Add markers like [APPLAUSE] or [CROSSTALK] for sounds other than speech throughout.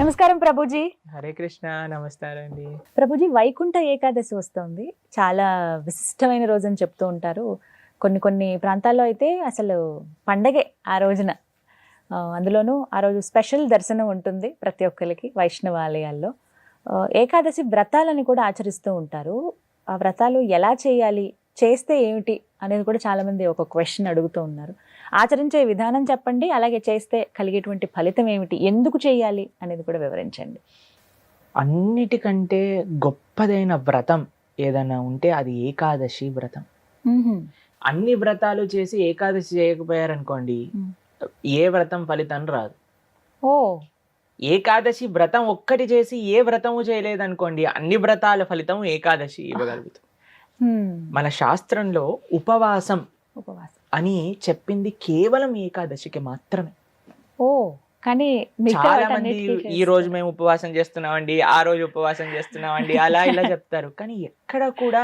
నమస్కారం ప్రభుజీ. హరే కృష్ణ నమస్కారం అండి ప్రభుజీ వైకుంఠ ఏకాదశి వస్తుంది. చాలా విశిష్టమైన రోజు అని చెప్తూ ఉంటారు. కొన్ని కొన్ని ప్రాంతాల్లో అయితే అసలు పండగే ఆ రోజున. అందులోనూ ఆ రోజు స్పెషల్ దర్శనం ఉంటుంది ప్రతి ఒక్కరికి వైష్ణవ ఆలయాల్లో ఏకాదశి వ్రతాలని కూడా ఆచరిస్తూ ఉంటారు. ఆ వ్రతాలు ఎలా చేయాలి చేస్తే ఏమిటి అనేది కూడా చాలామంది ఒక క్వశ్చన్ అడుగుతూ ఉన్నారు. ఆచరించే విధానం చెప్పండి అలాగే చేస్తే కలిగేటువంటి ఫలితం ఏమిటి ఎందుకు చేయాలి అనేది కూడా వివరించండి. అన్నిటికంటే గొప్పదైన వ్రతం ఏదైనా ఉంటే అది ఏకాదశి వ్రతం. అన్ని వ్రతాలు చేసి ఏకాదశి చేయకపోయారనుకోండి. ఏ వ్రతం ఫలితం రాదు. ఓ. ఏకాదశి వ్రతం ఒక్కటి చేసి ఏ వ్రతము చేయలేదనుకోండి అన్ని వ్రతాల ఫలితం ఏకాదశి ఇవ్వగలుగుతాం. మన శాస్త్రంలో ఉపవాసం ఉపవాసం. అని చెప్పింది కేవలం ఏకాదశికి మాత్రమే ఓ కానీ చాలా మంది ఈ రోజు మేము ఉపవాసం చేస్తున్నామండి ఆ రోజు ఉపవాసం చేస్తున్నామండి అలా ఇలా చెప్తారు కానీ ఎక్కడ కూడా.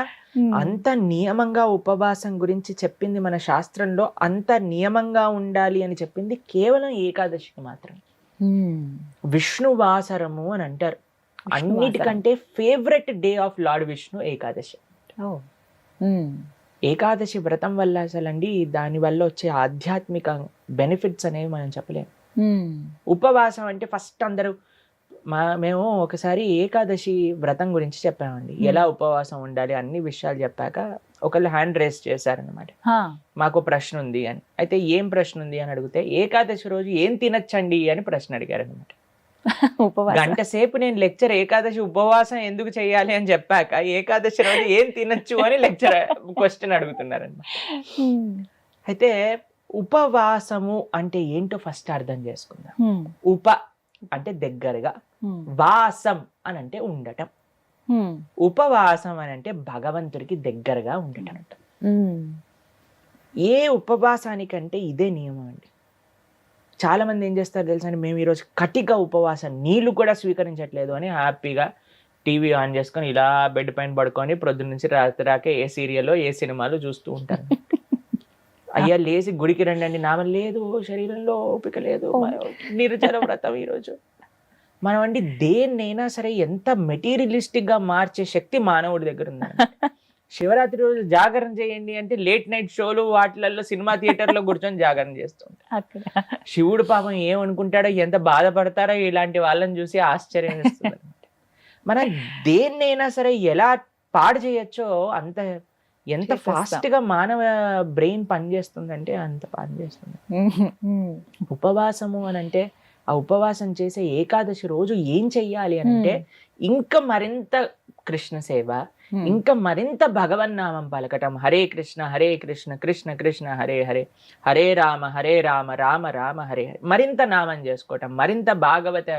అంత నియమంగా ఉపవాసం గురించి చెప్పింది మన శాస్త్రంలో అంత నియమంగా ఉండాలి అని చెప్పింది కేవలం ఏకాదశికి మాత్రమే. విష్ణువాసరము అని అంటారు. అన్నిటికంటే favourite day of Lord Vishnu Ekadashi. Ekadashi వ్రతం వల్ల అసలండి దాని వల్ల వచ్చే ఆధ్యాత్మిక బెనిఫిట్స్ అనేవి మనం చెప్పలేము. ఉపవాసం అంటే ఫస్ట్ అందరూ మా మేము ఒకసారి ఏకాదశి వ్రతం గురించి చెప్పామండి. ఎలా ఉపవాసం ఉండాలి అన్ని విషయాలు చెప్పాక ఒకళ్ళు హ్యాండ్ రేస్ చేశారనమాట. మాకు ప్రశ్న ఉంది అని అయితే ఏం ప్రశ్న ఉంది అని అడిగితే ఏకాదశి రోజు ఏం తినచ్చండి అని ప్రశ్న అడిగారు అనమాట [LAUGHS] ఉపవాసం గంట సేపు నేను లెక్చర్ ఏకాదశి ఉపవాసం ఎందుకు చేయాలి అని చెప్పాక ఏకాదశి రోజు ఏం తినచ్చు అని లెక్చర్ క్వశ్చన్ అడుగుతున్నారనమాట హ్మ్. అయితే ఉపవాసము అంటే ఏంటో ఫస్ట్ అర్థం చేసుకుందాం. ఉప అంటే దగ్గరగా. వాసం అని అంటే ఉండటం. ఉపవాసం అని అంటే భగవంతుడికి దగ్గరగా ఉండటం. ఏ ఉపవాసానికంటే ఇదే నియమం అండి చాలా మంది ఏం చేస్తారు తెలుసా అండి? మేము ఈరోజు కటిక ఉపవాసం నీళ్ళు కూడా స్వీకరించట్లేదు అని హ్యాపీగా టీవీ ఆన్ చేసుకొని ఇలా బెడ్ పైన పడుకొని ప్రొద్దున నుంచి రాత్రి రాకే ఏ సీరియల్లో ఏ సినిమాలు చూస్తూ ఉంటారు. అయ్యా లేచి గుడికి రండి అండి. నామ లేదు శరీరంలో ఓపిక లేదు నిర్జల వ్రతం ఈరోజు. మనం అండి దేన్నైనా సరే ఎంత మెటీరియలిస్టిక్గా మార్చే శక్తి మానవుడి దగ్గర ఉందండి. శివరాత్రి రోజు జాగరణ చేయండి అంటే లేట్ నైట్ షోలు వాటిలలో సినిమా థియేటర్లో కూర్చొని జాగరణ చేస్తుంటారు శివుడు పాపం ఏమనుకుంటాడో ఎంత బాధపడతారో ఇలాంటి వాళ్ళని చూసి ఆశ్చర్యం మనం దేన్నైనా సరే ఎలా పాడు చేయొచ్చో అంత ఎంత. ఫాస్ట్గా మానవ బ్రెయిన్ పనిచేస్తుందంటే అంత పనిచేస్తుంది. ఉపవాసము అని అంటే ఆ ఉపవాసం చేసే ఏకాదశి రోజు ఏం చెయ్యాలి అని అంటే ఇంకా మరింత కృష్ణ సేవ. ఇంకా మరింత భగవన్నామం పలకటం హరే కృష్ణ హరే కృష్ణ కృష్ణ కృష్ణ హరే హరే హరే రామ హరే రామ రామ రామ హరే హరే మరింత నామం చేసుకోవటం మరింత భాగవత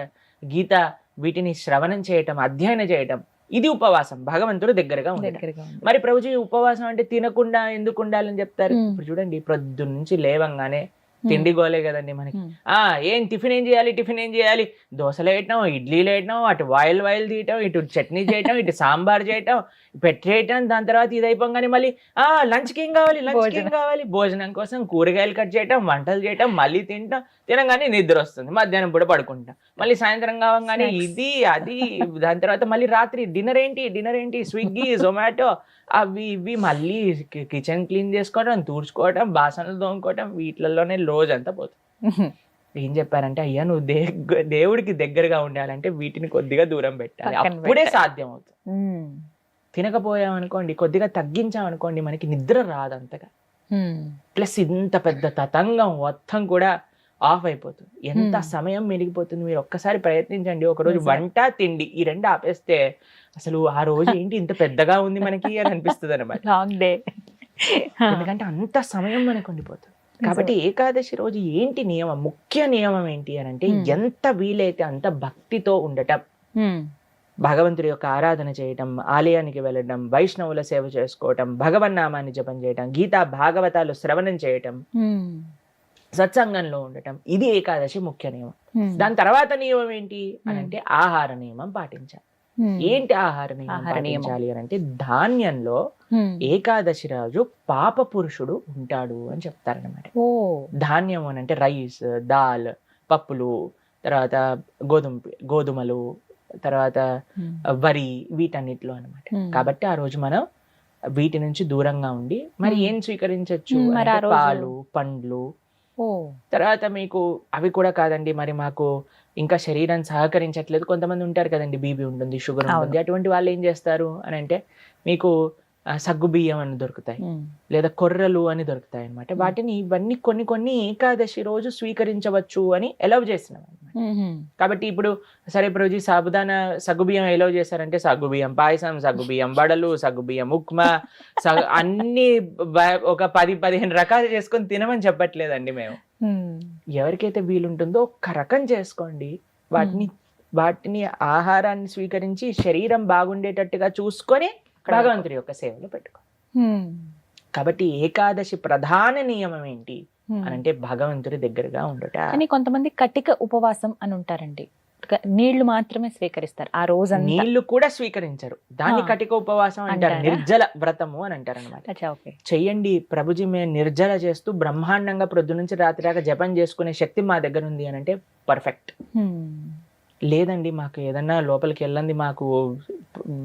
గీత వీటిని శ్రవణం చేయటం అధ్యయనం చేయటం ఇది ఉపవాసం భగవంతుడు దగ్గరగా ఉండటం. మరి ప్రభుజీ ఉపవాసం అంటే తినకుండా ఎందుకు ఉండాలని చెప్తారు. ఇప్పుడు చూడండి ప్రొద్దున నుంచి లేవంగానే. తిండి గోలే కదండి మనకి. ఆ ఏం టిఫిన్ ఏం చేయాలి? టిఫిన్ ఏం చేయాలి? దోశలు వేయటం ఇడ్లీలు వేయటం అటు వాయిల్ వాయిల్ తీయటం ఇటు చట్నీ చేయటం ఇటు సాంబార్ చేయటం పెట్టేయటం దాని తర్వాత ఇది అయిపోగానే మళ్ళీ ఆ లంచ్కి ఏం కావాలి? లంచ్కి ఏం. కావాలి? భోజనం కోసం కూరగాయలు కట్ చేయటం వంటలు చేయటం మళ్ళీ తింటాం. తినగానే నిద్ర వస్తుంది. మధ్యాహ్నం పూట పడుకుంటాం. మళ్ళీ సాయంత్రం కావగానే. ఇది అది దాని తర్వాత మళ్ళీ రాత్రి డిన్నర్ ఏంటి? డిన్నర్ ఏంటి? స్విగ్గీ జొమాటో అవి ఇవి మళ్ళీ కిచెన్ క్లీన్ చేసుకోవడం తూడ్చుకోవడం బాసనలు తోముకోవడం వీటిలలోనే రోజంతా పోతుంది. ఏం చెప్పారంటే అయ్యా నువ్వు దే దేవుడికి దగ్గరగా ఉండాలంటే వీటిని కొద్దిగా దూరం పెట్టాలి అప్పుడే. సాధ్యం అవుతుంది. తినకపోయామనుకోండి కొద్దిగా తగ్గించామనుకోండి మనకి నిద్ర రాదు అంతగా. ప్లస్ ఇంత పెద్ద తతంగం మొత్తం కూడా ఆఫ్ అయిపోతుంది ఎంత. సమయం మెరిగిపోతుంది మీరు ఒక్కసారి ప్రయత్నించండి ఒక రోజు నిజమే. వంట తిండి ఈ రెండు ఆపేస్తే అసలు ఆ రోజు ఏంటి ఇంత పెద్దగా ఉంది మనకి అని అనిపిస్తుంది అనమాట లాంగ్ డే [LAUGHS] ఎందుకంటే అంత సమయం మనకు ఉండిపోతుంది. కాబట్టి ఏకాదశి రోజు ఏంటి నియమం? ముఖ్య నియమం ఏంటి అని అంటే Hmm. ఎంత వీలైతే అంత భక్తితో ఉండటం. భగవంతుడి యొక్క ఆరాధన చేయటం ఆలయానికి వెళ్ళడం వైష్ణవుల సేవ చేసుకోవటం భగవన్నామాన్ని జపం చేయటం గీతా భాగవతాలు శ్రవణం చేయటం సత్సంగంలో ఉండటం ఇది ఏకాదశి ముఖ్య నియమం. దాని తర్వాత నియమం ఏంటి అని Hmm. అంటే ఆహార నియమం పాటించాలి. ఏంటి ఆహార. పాటించాలి అని అంటే ధాన్యంలో ఏకాదశి రోజు పాప పురుషుడు ఉంటాడు అని చెప్తారనమాట ధాన్యం అని అంటే రైస్ దాల్ పప్పులు తర్వాత గోధుమ గోధుమలు తర్వాత. వరి వీటన్నిటిలో అనమాట. కాబట్టి ఆ రోజు మనం వీటి నుంచి దూరంగా ఉండి మరి. ఏం స్వీకరించవచ్చు పాలు పండ్లు తర్వాత మీకు అవి కూడా కాదండి మరి మాకు ఇంకా శరీరం సహకరించట్లేదు. కొంతమంది ఉంటారు కదండి బీపీ ఉంటుంది షుగర్. ఉంటుంది. అటువంటి వాళ్ళు ఏం చేస్తారు అని అంటే మీకు ఆ, సగ్గు బియ్యం అని దొరుకుతాయి. లేదా కొర్రలు అని దొరుకుతాయి అనమాట. వాటిని ఇవన్నీ కొన్ని కొన్ని ఏకాదశి రోజు స్వీకరించవచ్చు అని ఎలవ్ చేసినాం. కాబట్టి ఇప్పుడు సరే రోజు సాబుదాన సగ్గుబియ్యం ఎలా చేశారంటే సగ్గుబియ్యం పాయసం సగ్గుబియ్యం వడలు సగ్గుబియ్యం సగ్ అన్ని ఒక పది పదిహేను రకాలు చేసుకొని తినమని చెప్పట్లేదండి మేము. ఎవరికైతే వీలుంటుందో ఒక్క రకం చేసుకోండి వాటిని వాటిని ఆహారాన్ని స్వీకరించి శరీరం బాగుండేటట్టుగా చూసుకొని భగవంతుడి యొక్క సేవలో పెట్టుకో. కాబట్టి ఏకాదశి ప్రధాన నియమం ఏంటి. అని అంటే భగవంతుడి దగ్గరగా ఉండుట కానీ కొంతమంది కటిక ఉపవాసం అని ఉంటారండి నీళ్ళు మాత్రమే స్వీకరిస్తారు ఆ రోజంతా నీళ్ళు కూడా స్వీకరించరు దాన్ని. కటిక ఉపవాసం అంటారు? నిర్జల వ్రతము అని అంటారు అనమాట చెయ్యండి ప్రభుజీ మేము నిర్జల చేస్తూ బ్రహ్మాండంగా ప్రొద్దు నుంచి రాత్రి దాకా జపం చేసుకునే శక్తి మా దగ్గర ఉంది అని అంటే పర్ఫెక్ట్. లేదండి మాకు ఏదన్నా లోపలికి వెళ్ళండి మాకు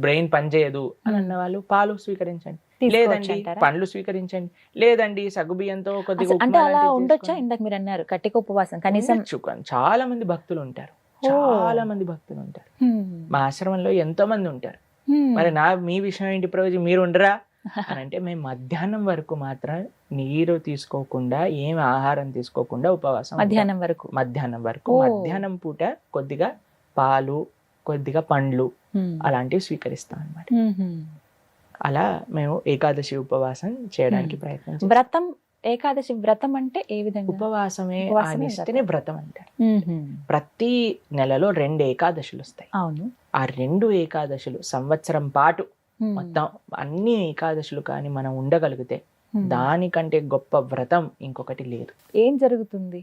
బ్రెయిన్ పనిచేయదు అని అన్న వాళ్ళు పాలు స్వీకరించండి లేదండి? పండ్లు స్వీకరించండి లేదండి సగ్గుబియ్యంతో కొద్దిగా అంటే అలా ఉండొచ్చా. ఇందాక మీరు అన్నారు కటిక ఉపవాసం కనీసం చాలా మంది భక్తులు ఉంటారు. చాలా మంది భక్తులు ఉంటారు ఉమ్. మా ఆశ్రమంలో ఎంతో మంది ఉంటారు ఉమ్. మరి నా మీ విషయం ఏంటి ప్రభుజీ మీరు ఉండరా [LAUGHS] అని అంటే మేము మధ్యాహ్నం వరకు మాత్రం నీరు తీసుకోకుండా ఏం ఆహారం తీసుకోకుండా ఉపవాసం. మధ్యాహ్నం వరకు మధ్యాహ్నం వరకు. మధ్యాహ్నం పూట కొద్దిగా పాలు కొద్దిగా పండ్లు. అలాంటివి స్వీకరిస్తాం అన్నమాట ఉమ్. అలా మేము ఏకాదశి ఉపవాసం చేయడానికి ప్రయత్నం. వ్రతం ఏకాదశి వ్రతం అంటే ఏ విధంగా ఉపవాసమే ఆనిస్తేనే వ్రతం అంటారు. ప్రతి నెలలో రెండు ఏకాదశులు వస్తాయి అవును ఆ రెండు ఏకాదశులు సంవత్సరం పాటు. మొత్తం అన్ని ఏకాదశులు కానీ మనం ఉండగలిగితే. దానికంటే గొప్ప వ్రతం ఇంకొకటి లేదు ఏం జరుగుతుంది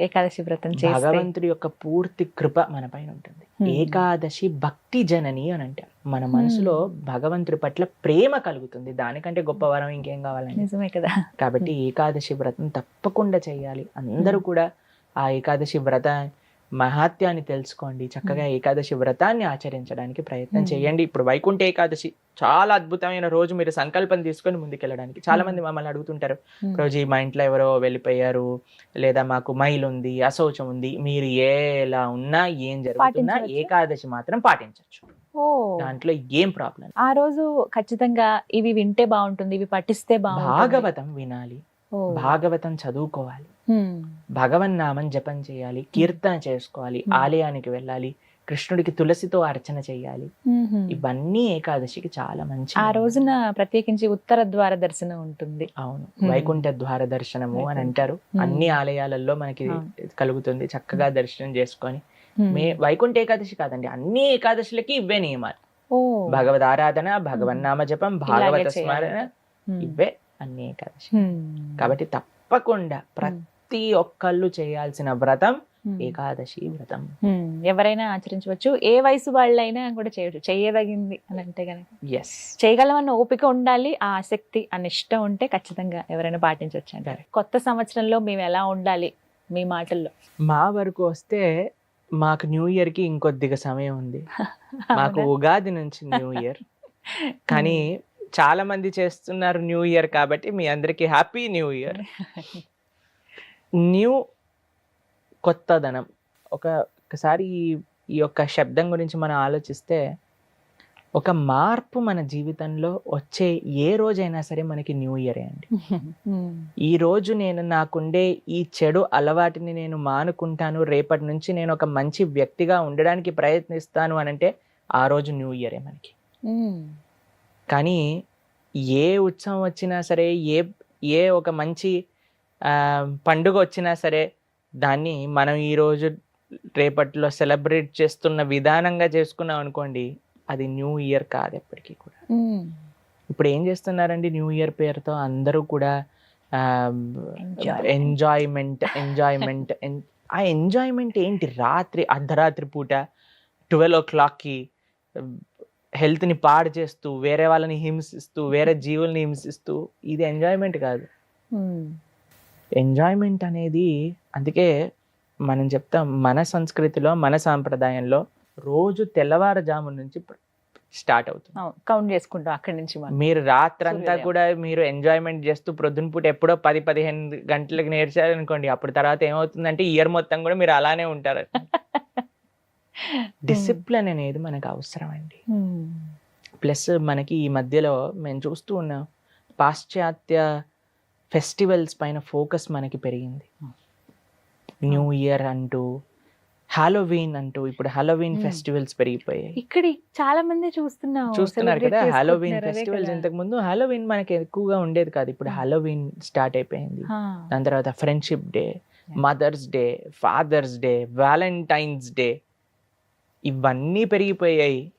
ఏకాదశి వ్రతం చేస్తే భగవంతుడి యొక్క పూర్తి కృప మన పైన ఉంటుంది. ఏకాదశి భక్తి జనని అని అంటారు. మన మనసులో భగవంతుడి పట్ల ప్రేమ కలుగుతుంది. దానికంటే గొప్ప వరం ఇంకేం కావాలండి? నిజమే కదా. కాబట్టి ఏకాదశి వ్రతం తప్పకుండా చేయాలి. అందరూ కూడా ఆ ఏకాదశి వ్రత మహాత్యాన్ని తెలుసుకోండి. చక్కగా ఏకాదశి వ్రతాన్ని ఆచరించడానికి ప్రయత్నం Hmm. చేయండి. ఇప్పుడు వైకుంఠ ఏకాదశి చాలా అద్భుతమైన రోజు. మీరు సంకల్పం తీసుకొని ముందుకెళ్ళడానికి చాలా మంది మమ్మల్ని అడుగుతుంటారు. రోజు మా ఇంట్లో ఎవరో వెళ్ళిపోయారు లేదా మాకు మైల్ ఉంది అశౌచం ఉంది మీరు ఎలా ఉన్నా ఏం జరుగుతున్నా? ఏకాదశి మాత్రం పాటించవచ్చు. దాంట్లో ఏం ప్రాబ్లం ఆ రోజు ఖచ్చితంగా ఇవి వింటే బాగుంటుంది ఇవి పఠిస్తే బాగుంటుంది. భాగవతం వినాలి. భాగవతం చదువుకోవాలి. భగవన్ నామం జపం చేయాలి కీర్తన చేసుకోవాలి. ఆలయానికి వెళ్ళాలి కృష్ణుడికి తులసితో అర్చన చేయాలి. ఇవన్నీ ఏకాదశికి చాలా మంచి ఆ రోజున ప్రత్యేకించి ఉత్తర ద్వార దర్శనం ఉంటుంది అవును. వైకుంఠ ద్వార దర్శనము అని. అంటారు. అన్ని ఆలయాలలో మనకి. కలుగుతుంది చక్కగా దర్శనం చేసుకొని. మే వైకుంఠ ఏకాదశి కాదండి అన్ని ఏకాదశులకి ఇవే నియమాలు భగవద్ ఆరాధన భగవన్ నామ జపం భాగవత స్మరణ. ఇవే అన్ని ఏకాదశి. కాబట్టి తప్పకుండా ప్రతి ఒక్కళ్ళు చేయాల్సిన వ్రతం. ఏకాదశి వ్రతం. ఎవరైనా ఆచరించవచ్చు. ఏ వయసు వాళ్ళైనా కూడా చేయవచ్చు చేయదగింది అని అంటే కనుక ఎస్ చేయగలమన్న ఓపిక ఉండాలి. ఆ ఆసక్తి ఆ నిష్ట ఉంటే ఖచ్చితంగా ఎవరైనా పాటించవచ్చు అంటారు. కొత్త సంవత్సరంలో మేము ఎలా ఉండాలి? మీ మాటల్లో. మా వరకు వస్తే మాకు న్యూ ఇయర్కి ఇంకొద్దిగా సమయం ఉంది. [LAUGHS] మాకు? ఉగాది నుంచి న్యూ ఇయర్. కానీ చాలా మంది చేస్తున్నారు న్యూ ఇయర్ కాబట్టి మీ అందరికి హ్యాపీ న్యూ ఇయర్ న్యూ కొత్తదనం ఒక ఒకసారి ఈ- ఈ యొక్క శబ్దం గురించి మనం ఆలోచిస్తే ఒక మార్పు మన జీవితంలో వచ్చే ఏ రోజైనా సరే మనకి న్యూ ఇయరే అండి. [LAUGHS] ఈ రోజు నేను నాకుండే ఈ చెడు అలవాటిని నేను మానుకుంటాను రేపటి నుంచి నేను ఒక మంచి వ్యక్తిగా ఉండడానికి ప్రయత్నిస్తాను అని అంటే ఆ రోజు న్యూ ఇయరే మనకి. కానీ ఏ ఉత్సవం వచ్చినా సరే ఏ ఏ ఒక మంచి పండుగ వచ్చినా సరే దాన్ని మనం ఈరోజు రేపట్లో సెలబ్రేట్ చేస్తున్న విధానంగా చేసుకున్నాం అనుకోండి అది న్యూ ఇయర్ కాదు ఎప్పటికీ కూడా. ఇప్పుడు ఏం చేస్తున్నారండి న్యూ ఇయర్ పేరుతో అందరూ కూడా. ఎంజాయ్మెంట్ ఎంజాయ్మెంట్ ఆ ఎంజాయ్మెంట్ [LAUGHS] ఏంటి రాత్రి అర్ధరాత్రి పూట ట్వెల్వ్ ఓ క్లాక్కి హెల్త్ని పాడు చేస్తూ వేరే వాళ్ళని హింసిస్తూ వేరే జీవుల్ని హింసిస్తూ ఇది ఎంజాయ్మెంట్ కాదు. ఎంజాయ్మెంట్ అనేది అందుకే మనం చెప్తాం మన సంస్కృతిలో మన సాంప్రదాయంలో రోజు తెల్లవారుజాము నుంచి స్టార్ట్ అవుతుంది కౌంట్ చేసుకుంటాం అక్కడి నుంచి మీరు రాత్రంతా. కూడా మీరు ఎంజాయ్మెంట్ చేస్తూ ప్రొద్దున పూట ఎప్పుడో పది పదిహేను గంటలకు నేర్చారు అనుకోండి అప్పుడు తర్వాత ఏమవుతుందంటే ఇయర్ మొత్తం కూడా మీరు అలానే ఉంటారు [LAUGHS] డిసిప్లిన్ అనేది మనకు అవసరం అండి. ప్లస్ మనకి ఈ మధ్యలో మేము చూస్తూ ఉన్నాం పాశ్చాత్య ఫెస్టివల్స్ పైన ఫోకస్ మనకి పెరిగింది. న్యూ ఇయర్ అంటూ హాలోవీన్ అంటూ ఇప్పుడు హాలోవీన్. ఫెస్టివల్స్ పెరిగిపోయాయి ఇక్కడ చాలా మంది చూస్తున్నాం చూస్తున్నారు కదా హాలోవీన్ ఫెస్టివల్స్. ఇంతకు ముందు హాలోవీన్ మనకి ఎక్కువగా ఉండేది కాదు ఇప్పుడు. హాలోవీన్ స్టార్ట్ అయిపోయింది దాని తర్వాత friendship day. Mother's day father's day Valentine's day ఇవన్నీ పెరిగిపోయాయి.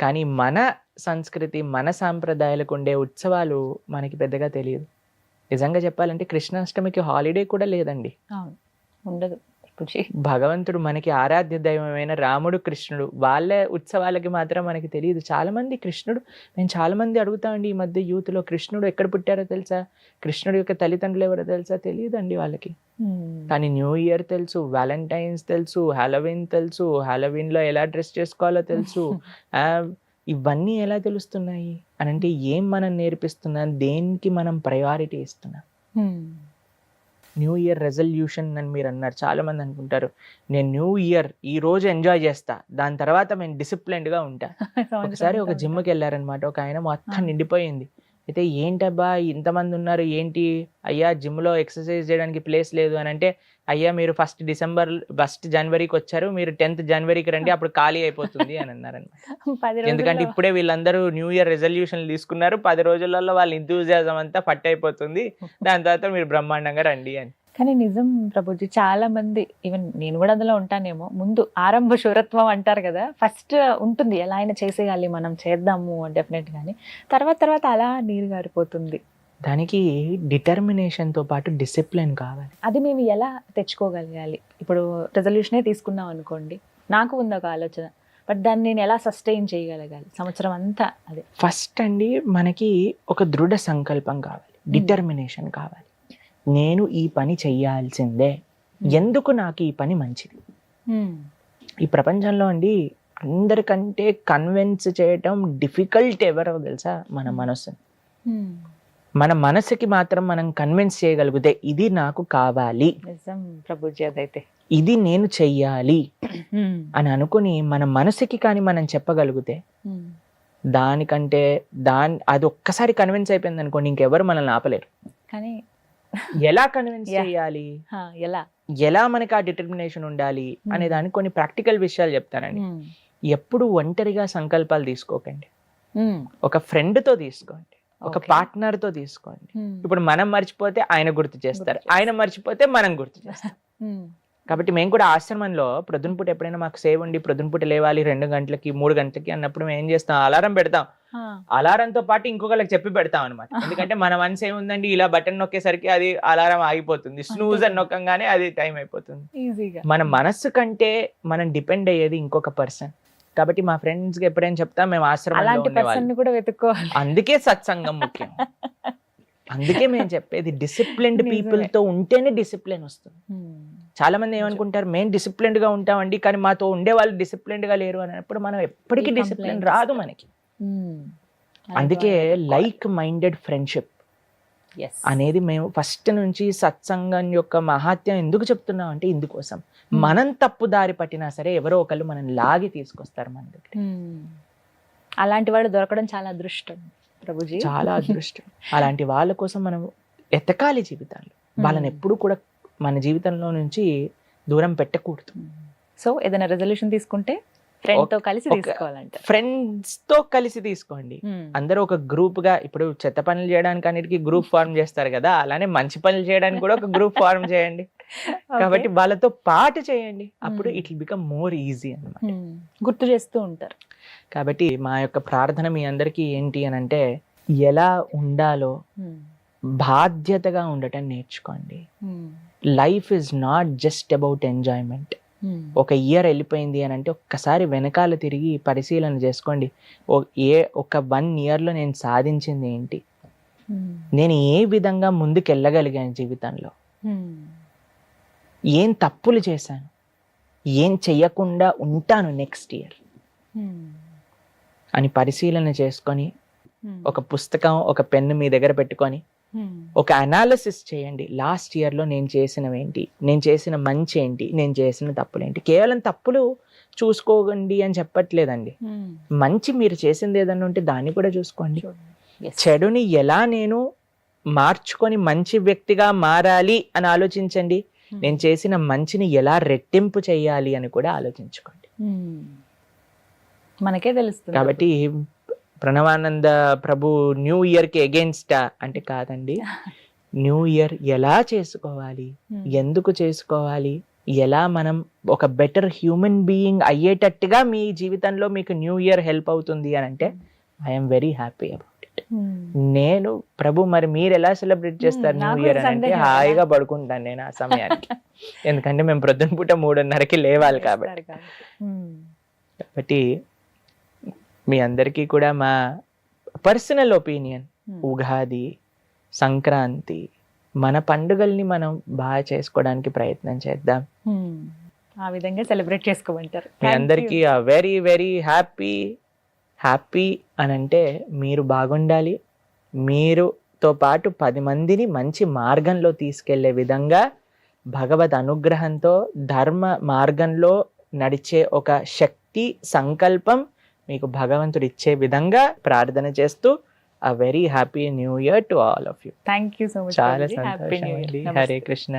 కానీ మన సంస్కృతి మన సాంప్రదాయాలకు ఉండే ఉత్సవాలు మనకి పెద్దగా తెలియదు. నిజంగా చెప్పాలంటే కృష్ణాష్టమికి హాలిడే కూడా లేదండి. ఉండదు. భగవంతుడు మనకి ఆరాధ్య దైవమైన రాముడు కృష్ణుడు వాళ్ళ ఉత్సవాలకి మాత్రం మనకి తెలియదు. చాలా మంది కృష్ణుడు నేను చాలా మంది అడుగుతామండి ఈ మధ్య యూత్లో కృష్ణుడు ఎక్కడ పుట్టారో తెలుసా? కృష్ణుడు యొక్క తల్లిదండ్రులు ఎవరో తెలుసా? తెలియదండి వాళ్ళకి. కానీ న్యూ ఇయర్ తెలుసు వ్యాలంటైన్స్ తెలుసు హాలోవిన్ తెలుసు హాలోవిన్లో ఎలా డ్రెస్ చేసుకోవాలో తెలుసు. [LAUGHS] ఇవన్నీ ఎలా తెలుస్తున్నాయి? అని అంటే ఏం మనం నేర్పిస్తున్నాం? దేనికి మనం ప్రయారిటీ ఇస్తున్నాం. న్యూ ఇయర్ రెజల్యూషన్ అని మీరు అన్నారు. చాలా మంది అనుకుంటారు నేను న్యూ ఇయర్ ఈ రోజు ఎంజాయ్ చేస్తా దాని తర్వాత నేను డిసిప్లైన్డ్గా ఉంటా [LAUGHS] ఒకసారి ఒక జిమ్కి వెళ్ళారనమాట ఒక ఆయన మొత్తం. నిండిపోయింది. అయితే ఏంటబ్బా? ఇంతమంది ఉన్నారు ఏంటి? అయ్యా జిమ్లో ఎక్సర్సైజ్ చేయడానికి ప్లేస్ లేదు అని అంటే అయ్యా మీరు ఫస్ట్ డిసెంబర్ ఫస్ట్ జనవరికి వచ్చారు మీరు టెన్త్ జనవరికి రండి అప్పుడు ఖాళీ అయిపోతుంది అని అన్నారనమాట. పది ఎందుకంటే ఇప్పుడే వీళ్ళందరూ న్యూ ఇయర్ రెజల్యూషన్ తీసుకున్నారు పది రోజులలో వాళ్ళ ఇంతూజియాజం అంతా పట్టు అయిపోతుంది దాని తర్వాత మీరు బ్రహ్మాండంగా రండి అని. కానీ నిజం ప్రభుజీ చాలా మంది ఈవెన్ నేను కూడా అందులో ఉంటానేమో ముందు ఆరంభ శూరత్వం అంటారు కదా ఫస్ట్ ఉంటుంది ఎలా అయినా చేసేయాలి మనం చేద్దాము డెఫినెట్ గాని తర్వాత తర్వాత అలా నీరు గారిపోతుంది. దానికి determination తో పాటు డిసిప్లిన్ కావాలి. అది మేము ఎలా తెచ్చుకోగలగాలి? ఇప్పుడు రెజల్యూషనే తీసుకున్నాం అనుకోండి నాకు ఉంది ఒక ఆలోచన బట్ దాన్ని నేను ఎలా సస్టైన్ చేయగలగాలి? సంవత్సరం అంతా అదే. ఫస్ట్ అండి మనకి ఒక దృఢ సంకల్పం కావాలి డిటర్మినేషన్ కావాలి. నేను ఈ పని చెయ్యాల్సిందే. ఎందుకు నాకు ఈ పని మంచిది? ఈ ప్రపంచంలో అండి అందరికంటే కన్విన్స్ చేయటం డిఫికల్ట్ ఎవరో తెలుసా? మన మనసు మన మనసుకి మాత్రం మనం కన్విన్స్ చేయగలిగితే ఇది నాకు కావాలి. నిజం ప్రభుజీ అదైతే ఇది నేను చెయ్యాలి. అని అనుకుని మన మనసుకి కానీ మనం చెప్పగలిగితే దానికంటే దాని అది ఒక్కసారి కన్విన్స్ అయిపోయింది అనుకోండి ఇంకెవరు మనల్ని ఆపలేరు. కానీ ఎలా కన్విన్స్. చేయాలి? ఎలా? ఎలా మనకి ఆ డిటర్మినేషన్ ఉండాలి అనే Hmm. దానికి కొన్ని ప్రాక్టికల్ విషయాలు చెప్తానండి. ఎప్పుడు ఒంటరిగా సంకల్పాలు తీసుకోకండి. ఒక friend తో తీసుకోండి. ఒక. పార్ట్నర్తో తీసుకోండి. ఇప్పుడు మనం మర్చిపోతే ఆయన గుర్తు చేస్తారు. ఆయన మర్చిపోతే మనం గుర్తు [LAUGHS] చేస్తాం. కాబట్టి మేము కూడా ఆశ్రమంలో ప్రొద్దున పూట ఎప్పుడైనా మాకు సేవ్ ఉండి ప్రొద్దున పూట లేవాలి రెండు గంటలకి మూడు గంటలకి అన్నప్పుడు మేము ఏం చేస్తాం? అలారం పెడతాం. అలారంతో పాటు ఇంకొకరికి చెప్పి పెడతాం అనమాట ఎందుకంటే మన మనసు ఏముందండి? ఇలా బటన్ నొక్కేసరికి అది అలారం ఆగిపోతుంది. స్నూజ్ అని నొక్కంగానే అది టైం అయిపోతుంది. ఈజీగా. మన మనస్సు కంటే మనం డిపెండ్ అయ్యేది ఇంకొక పర్సన్. కాబట్టి మా ఫ్రెండ్స్కి ఎప్పుడైనా చెప్తా మేము పర్సన్ కూడా వెతుక్కోవాలి. అందుకే సత్సంగం ముఖ్యం. అందుకే మేము చెప్పేది డిసిప్లిన్డ్. పీపుల్తో ఉంటేనే డిసిప్లిన్ వస్తుంది. చాలా మంది ఏమనుకుంటారు మేము డిసిప్లిన్డ్గా ఉంటామండి కానీ మాతో ఉండే వాళ్ళు డిసిప్లిన్డ్గా లేరు అన్నప్పుడు మనం ఎప్పటికీ డిసిప్లిన్ రాదు మనకి. అందుకే లైక్ మైండెడ్ ఫ్రెండ్షిప్ అనేది మేము ఫస్ట్ నుంచి సత్సంగం యొక్క మహాత్యం ఎందుకు చెప్తున్నాం అంటే ఇందుకోసం. మనం తప్పు దారి పట్టినా సరే ఎవరో ఒకళ్ళు మనం లాగి తీసుకొస్తారు మన దగ్గర అలాంటి వాడు దొరకడం చాలా అదృష్టం ప్రభుజీ. చాలా అదృష్టం. అలాంటి వాళ్ళ కోసం మనం ఎతకాలి జీవితాల్లో వాళ్ళని ఎప్పుడు కూడా మన జీవితంలో నుంచి దూరం పెట్టకూడదు. సో ఏదైనా రెజల్యూషన్ తీసుకుంటే ఫ్రెండ్తో కలిసి తీసుకోవాలంట ఫ్రెండ్స్తో కలిసి తీసుకోండి. అందరూ ఒక గ్రూప్గా ఇప్పుడు చెత్త పనులు చేయడానికి అన్నిటికీ గ్రూప్ ఫార్మ్ చేస్తారు కదా అలానే మంచి పనులు చేయడానికి కూడా ఒక గ్రూప్ ఫార్మ్ చేయండి. [LAUGHS] కాబట్టి వాళ్ళతో పాటు చేయండి. అప్పుడు. It will become more easy అన్నమాట. గుర్తు చేస్తూ ఉంటారు. కాబట్టి మా యొక్క ప్రార్థన మీ అందరికీ ఏంటి అని అంటే ఎలా ఉండాలో బాధ్యతగా ఉండటం నేర్చుకోండి. Life is not just about enjoyment ఒక ఇయర్ వెళ్ళిపోయింది అని అంటే ఒక్కసారి వెనకాల తిరిగి పరిశీలన చేసుకోండి. ఏ ఒక వన్ ఇయర్లో నేను సాధించింది ఏంటి? నేను ఏ విధంగా ముందుకు వెళ్ళగలిగాను జీవితంలో ఏం తప్పులు చేశాను? ఏం చెయ్యకుండా ఉంటాను నెక్స్ట్ ఇయర్ అని పరిశీలన చేసుకొని ఒక పుస్తకం ఒక పెన్ను మీ దగ్గర పెట్టుకొని ఒక అనాలిసిస్ చేయండి. లాస్ట్ ఇయర్లో నేను చేసినవి ఏంటి నేను చేసిన మంచి ఏంటి నేను చేసిన తప్పులు ఏంటి కేవలం తప్పులు చూసుకోకండి అని చెప్పట్లేదండి. మంచి మీరు చేసింది ఏదన్నా ఉంటే దాన్ని కూడా చూసుకోండి. చెడుని ఎలా నేను మార్చుకొని మంచి వ్యక్తిగా మారాలి అని ఆలోచించండి. నేను చేసిన మంచిని ఎలా రెట్టింపు చేయాలి అని కూడా ఆలోచించుకోండి. మనకే తెలుస్తుంది. కాబట్టి ప్రణవానంద ప్రభు న్యూ ఇయర్కి అగేన్స్ట్ అంటే కాదండి. న్యూ ఇయర్ ఎలా చేసుకోవాలి? Hmm. ఎందుకు చేసుకోవాలి? ఎలా మనం ఒక బెటర్ హ్యూమన్ బీయింగ్ అయ్యేటట్టుగా మీ జీవితంలో మీకు న్యూ ఇయర్ హెల్ప్ అవుతుంది అని అంటే I'm very happy about it Hmm. నేను ప్రభు మరి మీరు ఎలా సెలబ్రేట్ చేస్తారు Hmm, న్యూ ఇయర్ అని అంటే హాయిగా పడుకుంటాను నేను ఆ సమయానికి. ఎందుకంటే మేము ప్రొద్దున పూట మూడున్నరకి లేవాలి కాబట్టి. కాబట్టి. మీ అందరికీ కూడా మా personal opinion Hmm. Ugadi Sankranti మన పండుగల్ని మనం బాగా చేసుకోవడానికి ప్రయత్నం చేద్దాం. Hmm. ఆ విధంగా సెలబ్రేట్ చేసుకోమంటారు. మీ అందరికీ వెరీ వెరీ హ్యాపీ హ్యాపీ అని అంటే మీరు బాగుండాలి. మీరుతో పాటు పది మందిని మంచి మార్గంలో తీసుకెళ్ళే విధంగా భగవద్ అనుగ్రహంతో ధర్మ మార్గంలో నడిచే ఒక శక్తి సంకల్పం మీకు భగవంతుడు ఇచ్చే విధంగా ప్రార్థన చేస్తూ a very happy new year to all of you thank you so much చాలా సంతోషం హరే కృష్ణ